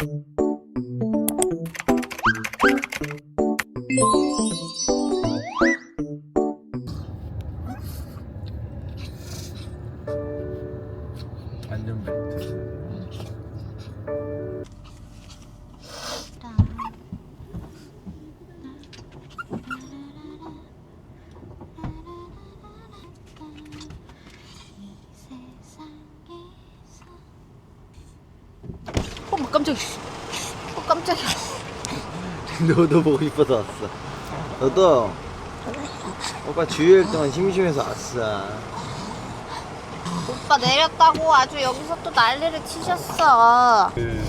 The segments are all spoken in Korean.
안전 너도 보고 싶어서 왔어. 너도 오빠 주일 동안 심심해서 왔어. 오빠 내렸다고 아주 여기서 또 난리를 치셨어. 그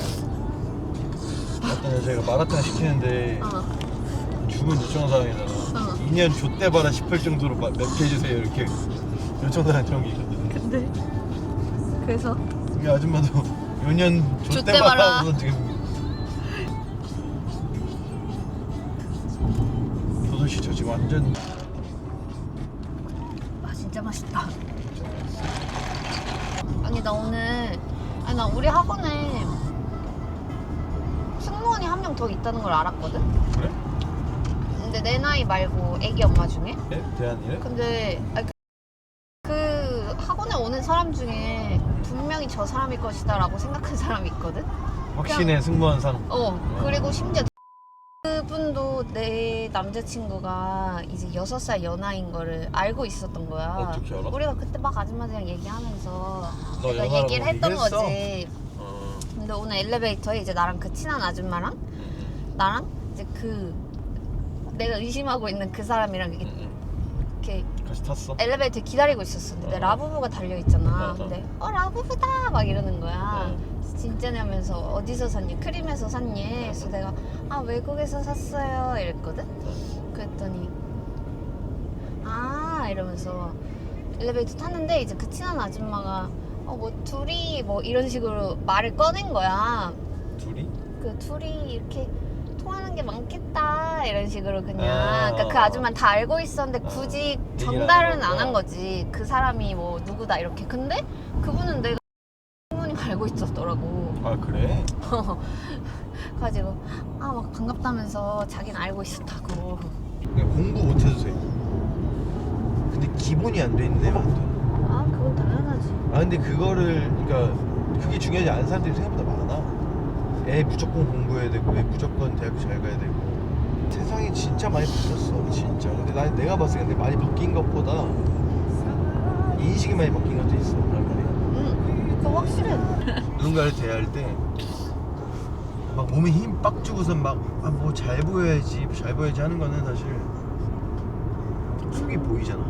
어떤 여자가 마라톤 시키는데 어. 죽은 요청사항이잖아. 어. 2년 좆대 봐라 싶을 정도로 마- 맵게 해주세요 이렇게 요청사항 그런 게 있거든. 근데 그래서 우리 아줌마도 4년 좆대 좆대 봐라. 봐라 하고서 지금 완전 아 진짜 맛있다. 아니 나 오늘 아니 나 우리 학원에 승무원이 한 명 더 있다는 걸 알았거든. 그래? 근데 내 나이 말고 애기 엄마 중에. 예? 대한이래? 근데 아니, 그, 그 학원에 오는 사람 중에 분명히 저 사람일 것이다라고 생각한 사람이 있거든. 확신의 승무원상 어 그리고 심지어 그분도 내 남자친구가 이제 여섯 살 연하인 거를 알고 있었던 거야. 어떻게 알아? 우리가 그때 막 아줌마들이랑 얘기하면서 너 내가 연하라고 얘기를 했던 얘기했어? 거지. 어. 근데 오늘 엘리베이터에 이제 나랑 그 친한 아줌마랑 음, 나랑 이제 그 내가 의심하고 있는 그 사람이랑 음, 이렇게, 음. 이렇게 같이 탔어? 엘리베이터에 기다리고 있었어. 근데 어. 라부부가 달려 있잖아. 맞아. 근데 어 라부부다 막 이러는 거야. 어. 진짜냐면서 어디서 샀니? 크림에서 샀니? 그래서 내가 아 외국에서 샀어요 이랬거든. 그랬더니 아 이러면서 엘리베이터 탔는데 이제 그 친한 아줌마가 어 뭐 둘이 뭐 이런 식으로 말을 꺼낸 거야. 둘이? 그 둘이 이렇게 통하는 게 많겠다 이런 식으로 그냥 아. 그러니까 그 아줌마는 다 알고 있었는데 아. 굳이 얘기를 전달은 안안 한. 거지 그 사람이 뭐 누구다 이렇게 근데 그분은 내가 있었더라고 아 그래? 그래 가지고 아 막 반갑다면서 자기는 알고 있었다고 그냥 공부 못해도 돼. 근데 기본이 안 돼 있는 애면 안 돼. 아 그건 당연하지 아 근데 그거를 그러니까 그게 중요하지 않은 사람들이 생각보다 많아. 애 무조건 공부해야 되고 애 무조건 대학교 잘 가야 되고 세상이 진짜 많이 바뀌었어 진짜. 근데 나 내가 봤을 때 많이 바뀐 것보다 인식이 많이 바뀐 것도 있어. 그 거 확실해 누군가를 대할 때 막 몸에 힘 빡 주고선 막뭐 잘 보여야지 잘 보여야지 하는 거는 사실 속이 보이잖아.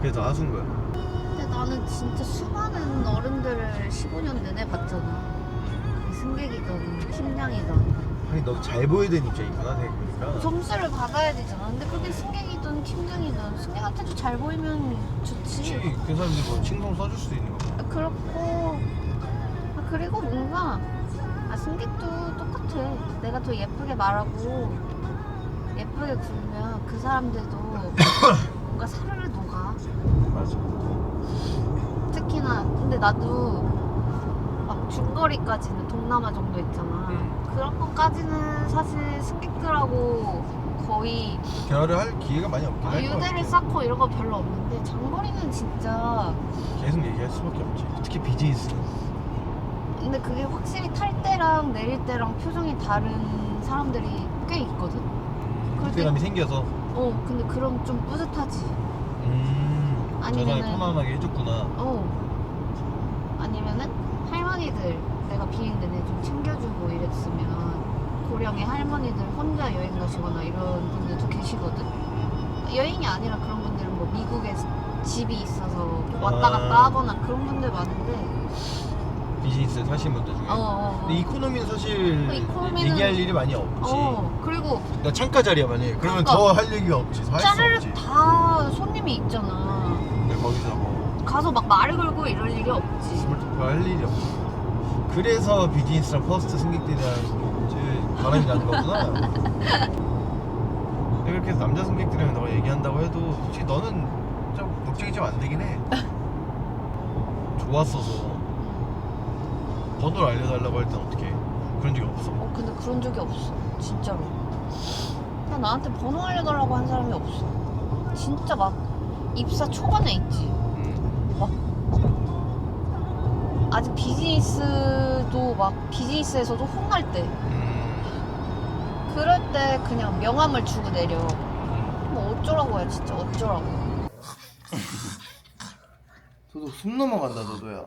그래서 아순 거야. 근데 나는 진짜 수많은 어른들을 15년 내내 봤잖아 승객이든 팀장이든 아니 너잘 보여야 되는 입장이구나 생각해보니까. 점수를 받아야 되잖아. 근데 그게 승객이든 팀장이든 승객한테도 잘 보이면 좋지. 그치 그 사람들 뭐 칭송 써줄 수도 있는 아, 그렇고 아, 그리고 뭔가 아, 승객도 똑같아. 내가 더 예쁘게 말하고 예쁘게 굴면 그 사람들도 뭔가 사르르 녹아. 맞아 특히나 근데 나도 막 중거리까지는 동남아 정도 있잖아. 음. 그런 것까지는 사실 승객들하고 거의 대화를 할 기회가 많이 없긴 아, 할것 유대를 같아 쌓고 이런 거 별로 없는데 장거리는 진짜 계속 얘기할 수밖에 없지. 특히 비즈니스는 근데 그게 확실히 탈 때랑 내릴 때랑 표정이 다른 사람들이 꽤 있거든? 그럴 때- 그때감이 생겨서. 어 근데 그럼 좀 뿌듯하지. 음 아니면은- 저장이 편안하게 해줬구나. 어. 아니면은 할머니들 내가 비행 내내 좀 챙겨주고 이랬으면 고령의 할머니들 혼자 여행 가시거나 이런 분들도 계시거든? 여행이 아니라 그런 분들은 뭐 미국에 집이 있어서 왔다 갔다 아. 하거나 그런 분들 많은데. 비즈니스 사신 분들 중에? 어, 어, 어. 근데 이코노미는 사실 어, 이코노미는- 얘기할 일이 많이 없지. 어 그리고 나 창가 자리야 만약에. 그러면 그러니까. 더 할 얘기가 없지. 더할수 없지. 다 손님이 있잖아. 근데 거기서 뭐 가서 막 말을 걸고 이럴 일이 없지. 스몰 토크 할 일이 없지. 그래서 비즈니스랑 퍼스트 승객들이랑 바람이 나는 거구나 근데 그렇게 해서 남자 승객들이랑 너가 얘기한다고 해도 솔직히 너는 좀 걱정이 좀 안 되긴 해 좋았어서 번호를 알려달라고 할 땐 어떻게 해? 근데 그런 적이 없어. 진짜로. 그냥 나한테 번호 알려달라고 한 사람이 없어. 진짜 막 입사 초반에 있지. 아직 비즈니스도 막 비즈니스에서도 혼날 때. 그럴 때 그냥 명함을 주고 내려. 뭐 어쩌라고 해 진짜 어쩌라고. 도도 숨 넘어간다 도도야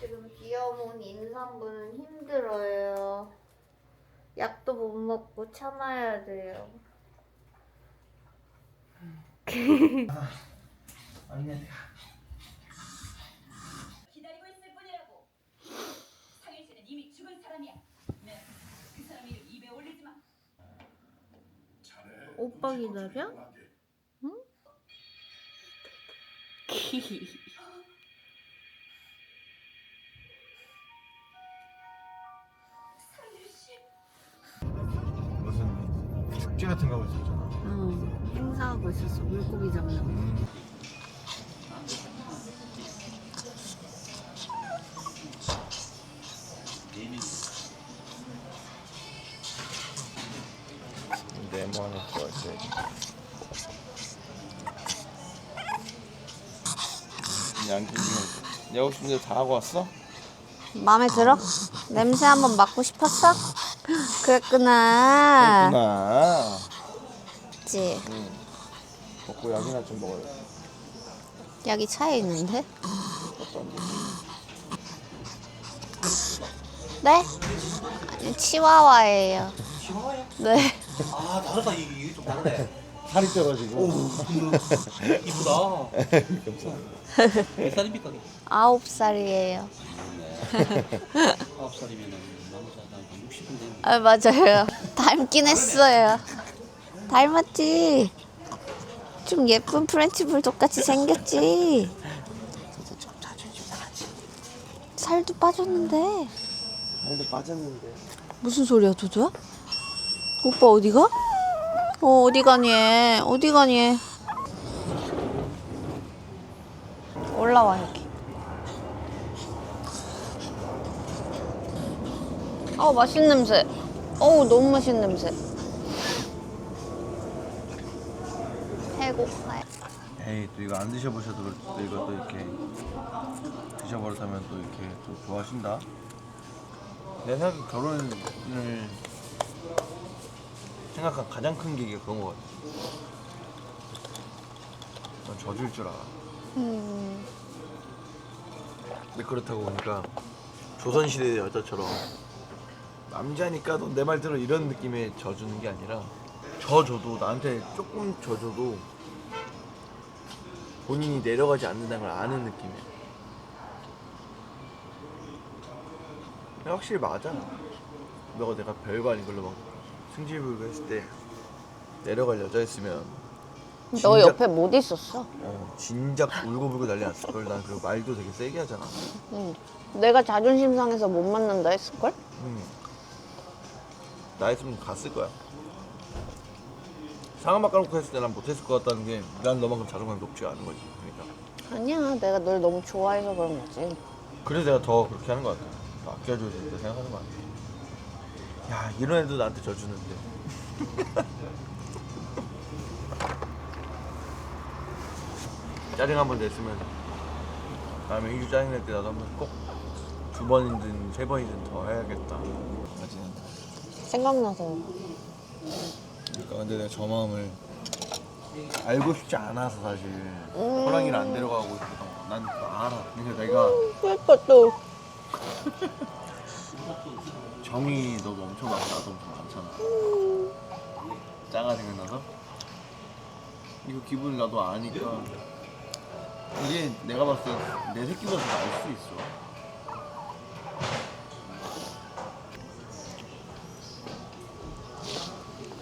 지금 귀여운 임산부는 힘들어요. 약도 못 먹고 참아야 돼요. 아니야 기다리고 있을 뿐이라고. 상일 씨는 이미 죽은 사람이야. 네, 그 사람 이름 입에 올리지 마. 오빠 기다려? 응? 무슨 축제 같은 거 하고 있었잖아. 응, 행사하고 있었어. 물고기 잡는 거. 네 모 안에 들어있어야지 양귀 지금 내가 싶은 대로 다 하고 왔어? 마음에 들어? 냄새 한번 맡고 싶었어? 그랬구나. 그렇구나 그치. 먹고 약이나 좀 먹어요 약이 차에 있는데? 네? 아니, 치와와예요. 치와와요? 네. 아 다르다 이게, 이게 좀 다르네 살이 쪄가지고 이쁘다 몇 살입니까? 아홉 살이에요. 아홉 살이면 남자 한 60인데 아, 맞아요. 닮긴 했어요. 닮았지? 좀 예쁜 프렌치 불독 같이 생겼지? 살도 빠졌는데. 살도 빠졌는데 무슨 소리야, 도도야? 오빠 어디가? 어, 어디 가니? 어디 가니? 올라와, 여기. 어, 맛있는 냄새. 어우, 너무 맛있는 냄새. 배고파요. 에이 또 이거 안 드셔보셔도 또 이거 또 이렇게 드셔버릇하면 또 이렇게 또 좋아하신다 내 생각에 결혼을 생각한 가장 큰 계기가 그런 거 같아. 난 져줄 줄 알아. 음, 근데 그렇다고 보니까 조선시대 여자처럼 남자니까 너내말 들어 이런 느낌의 져주는 게 아니라 져줘도 나한테 조금 져줘도 본인이 내려가지 않는다는 걸 아는 느낌이야. 확실히 맞아. 너가 내가 별거 아닌 걸로 막 승질부리고 했을 때 내려갈 여자였으면 너 진작- 옆에 못 있었어. 어, 진작 울고불고 난리 났을 걸. 난그 말도 되게 세게 하잖아. 응. 내가 자존심 상해서 못 만난다 했을걸? 음. 나였으면 갔을 거야. 상황 바꿔놓고 했을 때 난 못했을 것 같다는 게 난 너만큼 자존감이 높지가 않은 거지. 그러니까. 아니야, 내가 널 너무 좋아해서 그런 거지. 그래서 내가 더 그렇게 하는 것 같아. 더 아껴줘야 된다 생각하는 것 같아. 야, 이런 애도 나한테 져주는데. 짜증 한 번 냈으면 다음에 이주 짜증 낼 때 나도 한번 꼭 두 번이든 세 번이든 더 해야겠다. 맞지? 생각나서. 그러니까 근데 내가 저 마음을 알고 싶지 않아서 사실 음. 호랑이를 안 데려가고 있어. 난 그거 알아. 그러니까 내가 그러니까 또. 정이 너도 엄청 많고 나도 엄청 많잖아. 짱아 생각나서 이거 기분 나도 아니까 이게 내가 봤을 때 내 새끼보다 더 알 수 있어.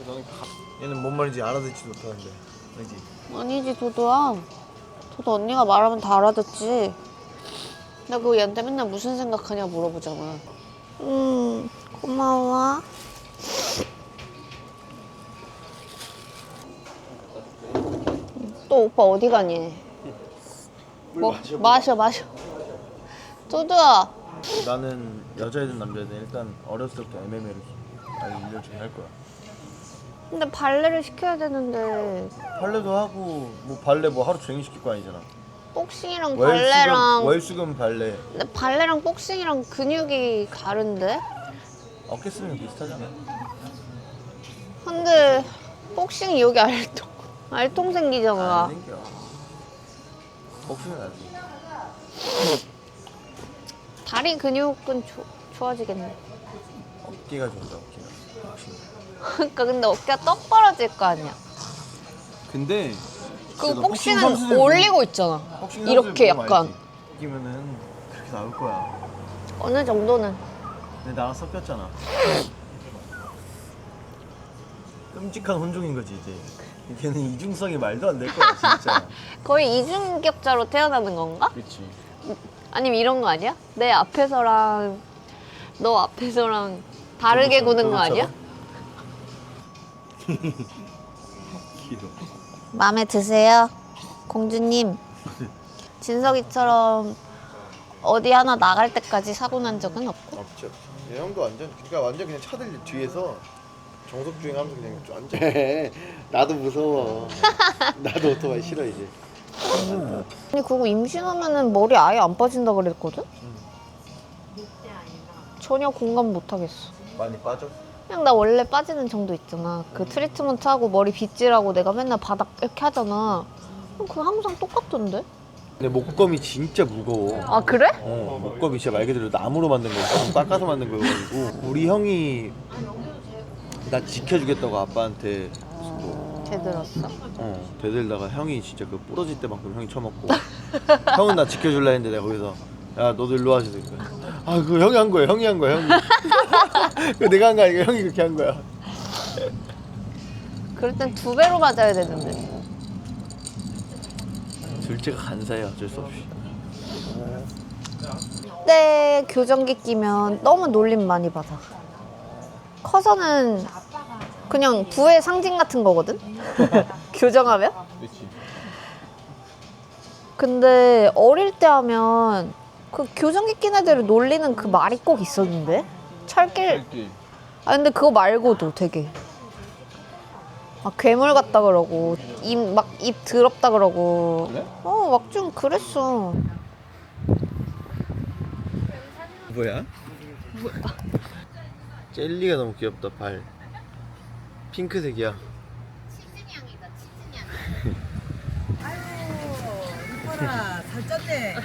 가... 얘는 뭔 말인지 알아듣지도 못하는데, 그지? 아니지, 도도야. 도도 언니가 말하면 다 알아듣지. 나 그거 얘한테 맨날 무슨 생각하냐 물어보잖아. 음, 고마워. 또 오빠 어디 가니? 뭐, 마셔, 마셔. 두두야 나는 여자애든 남자애든 일단 어렸을 때부터 MMA를 알려주긴 할 거야. 근데 발레를 시켜야 되는데 발레도 하고 뭐 발레 뭐 하루 종일 시킬 거 아니잖아. 복싱이랑 발레랑 월수금 발레 근데 발레랑 복싱이랑 근육이 다른데? 어깨 거 비슷하잖아. 근데 복싱이 여기 알통 알통 생기잖아 안 생겨. 돼. 다리 근육은 조, 좋아지겠네 어깨가 좋다 어깨가. 그러니까 근데 어깨가 떡 벌어질 거 아니야 근데 그 그래도 복싱 복싱은 선수들 올리고 있잖아 복싱 이렇게 보면 약간 알지. 이기면은 그렇게 나올 거야. 어느 정도는 근데 나랑 섞였잖아. 끔찍한 혼종인 거지 이제. 걔는 이중성이 말도 안 될 거야 진짜. 거의 이중격자로 태어나는 건가? 그렇지. 아니면 이런 거 아니야? 내 앞에서랑 너 앞에서랑 다르게 구는 거 아니야? 귀여워. 마음에 드세요? 공주님 진석이처럼 어디 하나 나갈 때까지 사고 난 적은 없고 없지. 얘 형도 완전 그러니까 완전 그냥 차들 뒤에서 정석 주행하면서 그냥 좀 앉아. 나도 무서워. 나도 오토바이 싫어 이제. 아니 그거 임신하면은 머리 아예 안 빠진다 그랬거든? 전혀 공감 못 하겠어 많이 빠져. 그냥 나 원래 빠지는 정도 있잖아 그 트리트먼트 하고 머리 빗질하고 내가 맨날 바닥 이렇게 하잖아 그럼 그거 항상 똑같던데? 근데 목검이 진짜 무거워. 아 그래? 어, 목검이 진짜 말 그대로 나무로 만든 거고 닦아서 만든 거여가지고 우리 형이 나 지켜주겠다고 아빠한테 뭐, 대들었어. 어, 대들다가 형이 진짜 그 부러질 때만큼 형이 처먹고. 형은 나 지켜줄라 했는데 내가 거기서 야 너도 일로 와서 아 그거 형이 한 거야 형이 한 거야 형이. 그거 내가 한 거 아니고 형이 그렇게 한 거야. 그럴 땐 두 배로 맞아야 되는데. 둘째가 간사해 어쩔 수 없이. 그때 교정기 끼면 너무 놀림 많이 받아. 커서는 그냥 부의 상징 같은 거거든? 교정하면? 그렇지 근데 어릴 때 하면 그 교정기 낀 애들을 놀리는 그 말이 꼭 있었는데? 철길. 아, 근데 그거 말고도 되게. 막 괴물 같다 그러고, 입, 막 입 더럽다 그러고. 그래? 어, 막 좀 그랬어. 뭐야? 젤리가 너무 귀엽다 발 핑크색이야. 이뻐라. 살쪘네.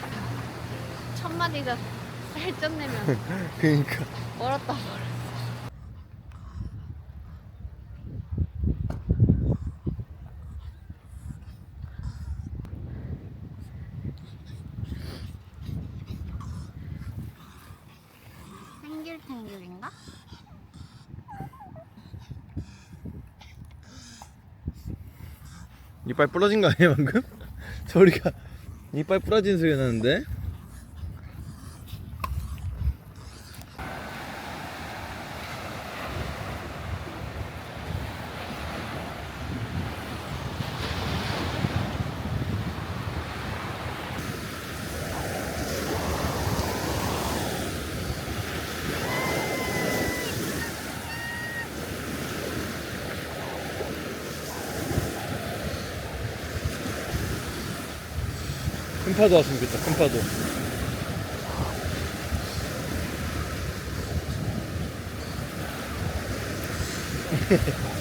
첫 마디가 살쪄내면. 그러니까. 멀었다 멀어. 탱글탱글인가? 이빨 부러진 거 아니야 방금? 소리가 이빨 부러진 소리가 나는데? 파도 왔으면 좋겠다 큰 파도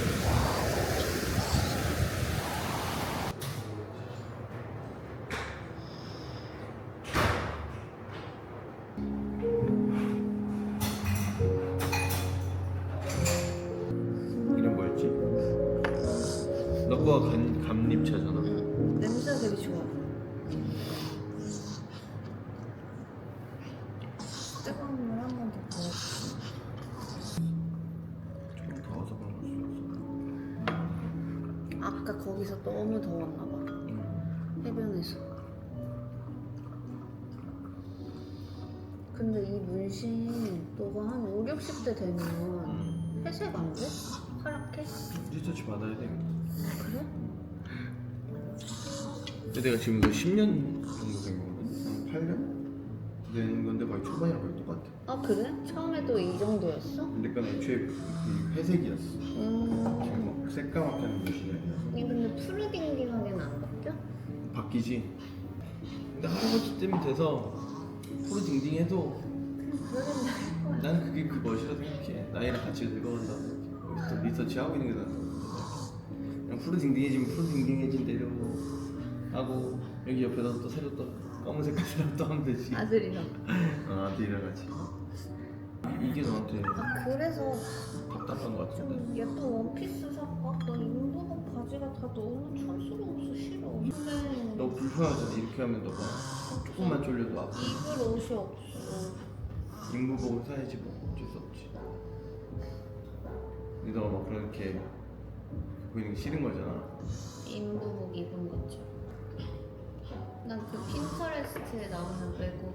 근데 이 문신 너가 한 5, 60대 되면 회색 안 돼? 파랗게? 리서치 받아야 돼 그래? 근데 내가 지금 이거 10년 정도 된 거거든? 한 8년? 된 건데 거의 초반이랑 거의 똑같아. 아 그래? 처음에도 이 정도였어? 근데 그건 애초에 그 회색이었어. 음. 지금 막 새까맣게 하는 것이 아니라 아니 근데 푸르딩딩하게는 안 바뀌어? 바뀌지. 근데 할아버지 때문에 돼서 푸르딩딩해도 난 그게 그 멋이라 생각해. 나이랑 같이 늙어간다고 생각해. 또 리서치 하고 있는 게 낫다. 그냥 푸르딩딩해지면 푸르딩딩해진 대로 하고 여기 옆에다 또 새로 또 검은색 사람 또 하면 되지. 아들이랑 어, 아들이랑 같이. 이게 너한테 아 그래서 답답한 것 같은데. 좀 예쁜 원피스 살까? 나 인도복 바지가 다 너무 촌스러워서 싫어 근데 너 불편하잖아. 이렇게 하면 너가 조금만 졸려도 아파. 입을 옷이 없어 인구복을 사야지 뭐 어쩔 수 없지. 근데 너가 막 그렇게 보이는 게 싫은 거잖아. 인부복 입은 것처럼 난그 핀터레스트에 나오는 외국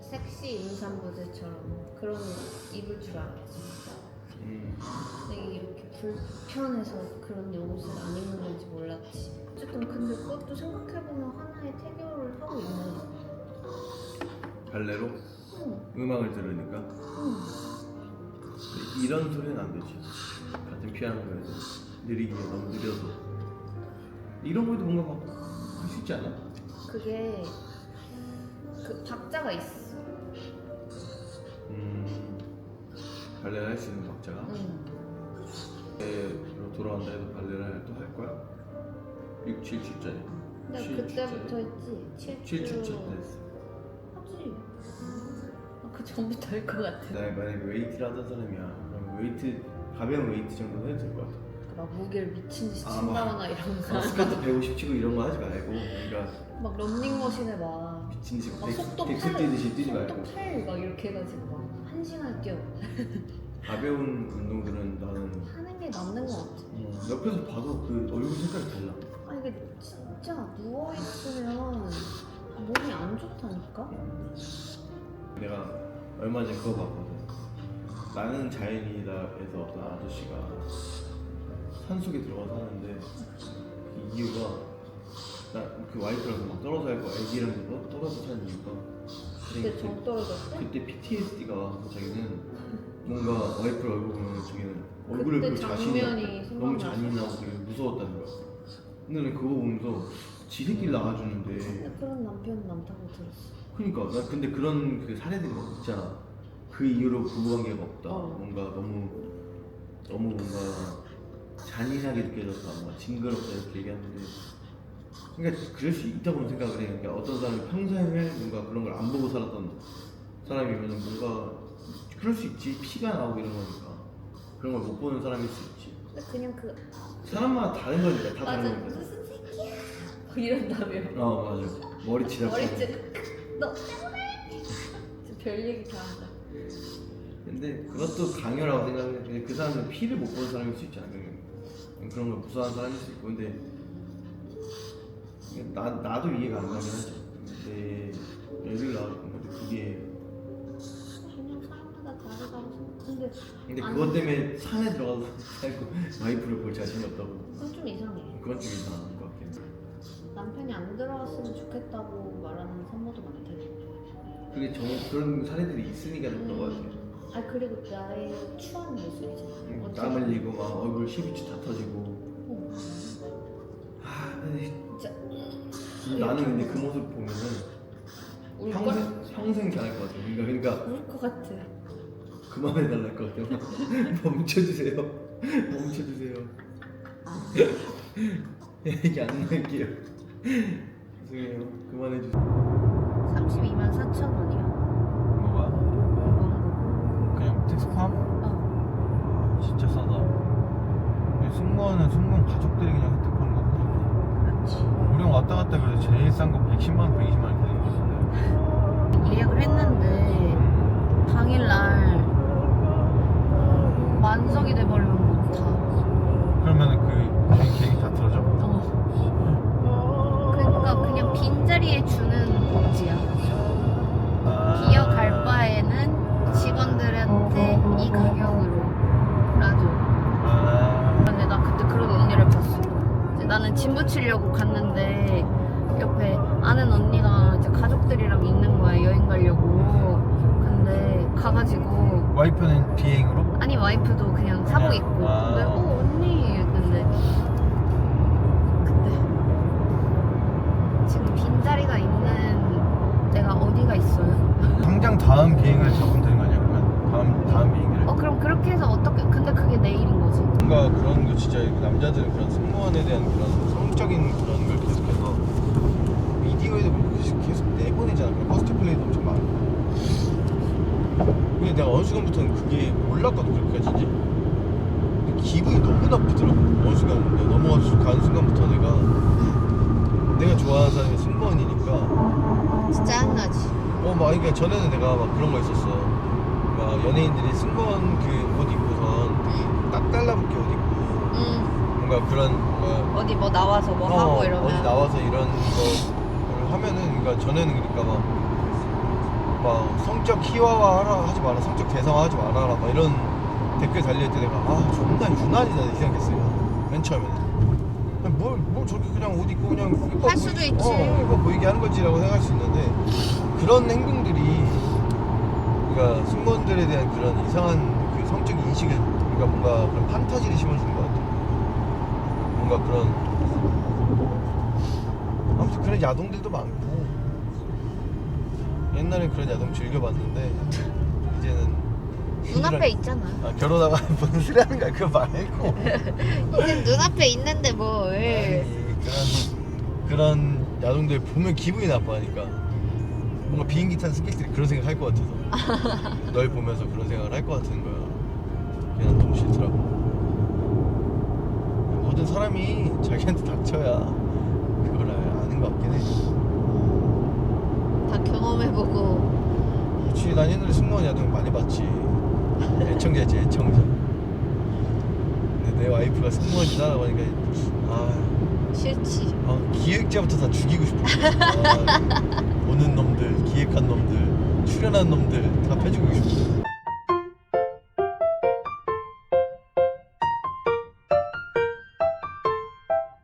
섹시 임산부들처럼 그런 옷 입을 줄 알았지 음. 근데 이렇게 불편해서 그런 옷을 안 입는 건지 몰랐지 어쨌든 근데 그것도 생각해보면 하나의 태교를 하고 있는 거야 발레로 응, 음악을 들으니까 응. 근데 이런 소리는 안 되지. 같은 피아노에도 느리게 너무 느려서 이런 거에도 뭔가 막 할 수 있지 않아? 그게 그 박자가 있어 음. 발레를 할 수 있는 박자가 응. 발레로 돌아간다 해도 발레를 또 할 거야? 6, 7, 7짜리 근데 그때부터 했지. 7 7주 7차 됐어. 하지. 아, 그 전부터 할 것 같아. 나 만약에 웨이트를 하던 사람이야. 그럼 웨이트 가벼운 웨이트 정도는 해도 될 것 같아. 막 무게를 미친 듯이 아, 친다거나 이러면서 아, 스쿼트 150 치고 이런 거 하지 말고 그러니까 막 런닝머신에 막, 미친 듯이 막 덱- 속도 덱스 8, 뛰듯이 뛰지 말고. 속도 8막 이렇게 해가지고 막 한 시간 뛰어. 가벼운 운동들은 나는 하는 게 맞는 것 같아 어, 옆에서 봐도 그 얼굴 색깔이 달라 아 이게 진짜 누워 있으면 몸이 안 좋다니까? 내가 얼마 전에 그거 봤거든 나는 자연이다에서 어떤 아저씨가 산속에 들어가 사는데 그 이유가 나 그 와이프랑 막 떨어져 있고 애기랑 뭐 떨어져 사는 이유가 그때 정 떨어졌대? 그때 PTSD가 와서 자기는 뭔가 와이프 얼굴 보면 자기는 얼굴을 그때 볼 자신이 장면이 없고 너무 생각나서? 잔인하고 되게 무서웠다는 거야. 근데 난 그거 보면서 지 새끼를 낳아주는데 근데 그런 남편 많다고 들었어 그러니까 나 근데 그런 그 사례들이 막 있잖아. 그 이후로 부부관계가 없다. 어. 뭔가 너무 너무 뭔가 잔인하게 느껴졌다. 뭔가 징그럽다 이렇게 얘기하는데 그러니까 그럴 수 있다고 생각을 해. 그러니까 어떤 사람이 평생을 뭔가 그런 걸 안 보고 살았던 사람이면 뭔가 그럴 수 있지. 피가 나오고 이런 거니까 그런 걸 못 보는 사람일 수 있지. 근데 그냥 그 사람마다 다른 거니까 다 맞아 다른 거니까. 무슨 새끼야 막 이런다며 어 맞아. 머리 치라고. 머리채 너 때문에 진짜 별 얘기 다 한다 근데 그것도 강요라고 생각해. 그 사람은 피를 못 보는 사람일 수 있잖아. 그냥 그런 걸 무서워하는 사람일 수 있고, 근데 나 나도 이해가 안 가긴 하지. 내 애를 낳았고, 근데 그게 근데 근데 아니. 그것 때문에 산에 들어가서 살고 와이프를 볼 자신이 없다고. 그건 좀 이상해 그건 좀 이상한 것 같긴 해. 남편이 안 들어왔으면 좋겠다고 말하는 산모도 많대 그게 정 그런 사례들이 있으니까 그런 것 같아. 아 그리고 나의 추한 모습이잖아 응, 어떻게 땀 흘리고 막 얼굴 시비치 다 터지고. 어, 아, 근데 진짜 나는 근데 그 모습 보면은 울걸? 평생 평생 잘할 것 같아. 그러니까 그러니까 울 것 같아 그만해달랄 것 같아요. 멈춰주세요. 멈춰주세요. 아, 얘기 안 할게요. 죄송해요. 그만해주세요. 32만 4천 원이야 뭐가? 그냥 택스팜? 어 진짜 싸다. 근데 승무원은 승무원 가족들이 그냥 혜택하는 거고. 그렇지 우리는 왔다 갔다 그래도 제일 싼 거 110만 원, 120만 원 되는 예약을 했는데 당일날 만석이 돼버리 다음 비행기를 어 그럼 그렇게 해서 어떻게 근데 그게 내일인 거지? 뭔가 그런 거 진짜 남자들은 그런 승무원에 대한 그런 성적인 그런 걸 계속해서 미디어에도 계속, 계속 내보내잖아. 그런 커스트 플레이도 엄청 많고. 근데 내가 어느 순간부터는 그게 몰랐거든 그렇게까지인지 근데 기분이 너무 나쁘더라고 어느 순간 내가 넘어가는 순간부터 내가. 내가 좋아하는 사람이 승무원이니까. 진짜 짜증나지. 어, 막, 그러니까 전에는 내가 막 그런 거 있었어. 막 연예인들이 승무원 그옷 입고선 딱 달라붙게 옷 입고 응 뭔가 그런 뭔가 어디 뭐 나와서 뭐 어, 하고 이러면. 어디 나와서 이런 거를 하면은 그러니까 전에는 그러니까 막, 막 성적 희화화 하라 하지 마라 성적 대상화 하지 말아라 막 이런 댓글 달릴 때 내가 아 존나 유난이다 이 생각했어요. 맨 처음에는. 뭘, 뭘 저렇게 그냥 옷 입고 그냥 이뻐 할 수도 보이- 있지. 어, 이뻐 보이게 하는 거지라고 생각할 수 있는데 그런 행동들이 그러니까 승무원들에 대한 그런 이상한 그 성적 인식을 그러니까 뭔가 그런 판타지를 심어주는 것 같아 뭔가 그런 아무튼 그런 야동들도 많고 옛날에 그런 야동 즐겨봤는데 이제는 눈앞에 있잖아. 아, 결혼하고 뭔 소리 하는 거야? 그거 말고. 이제 눈앞에 있는데 뭘. 아니, 그런 그런 야동들 보면 기분이 나빠하니까 뭔가 비행기 탄 승객들이 그런 생각 할 것 같아서. 널 보면서 그런 생각을 할 것 같은 거야. 그냥 너무 싫더라고. 모든 사람이 자기한테 닥쳐야 그걸 아는 것 같긴 해. 다 경험해보고. 그렇지 난 옛날에 승무원 야동 많이 봤지. 애청자지 애청자. 근데 내 와이프가 승무원이다 보니까 아. 싫지. 아, 기획자부터 다 죽이고 싶어. 아, 보는 놈들, 기획한 놈들, 출연한 놈들 다 패죽이고 싶어.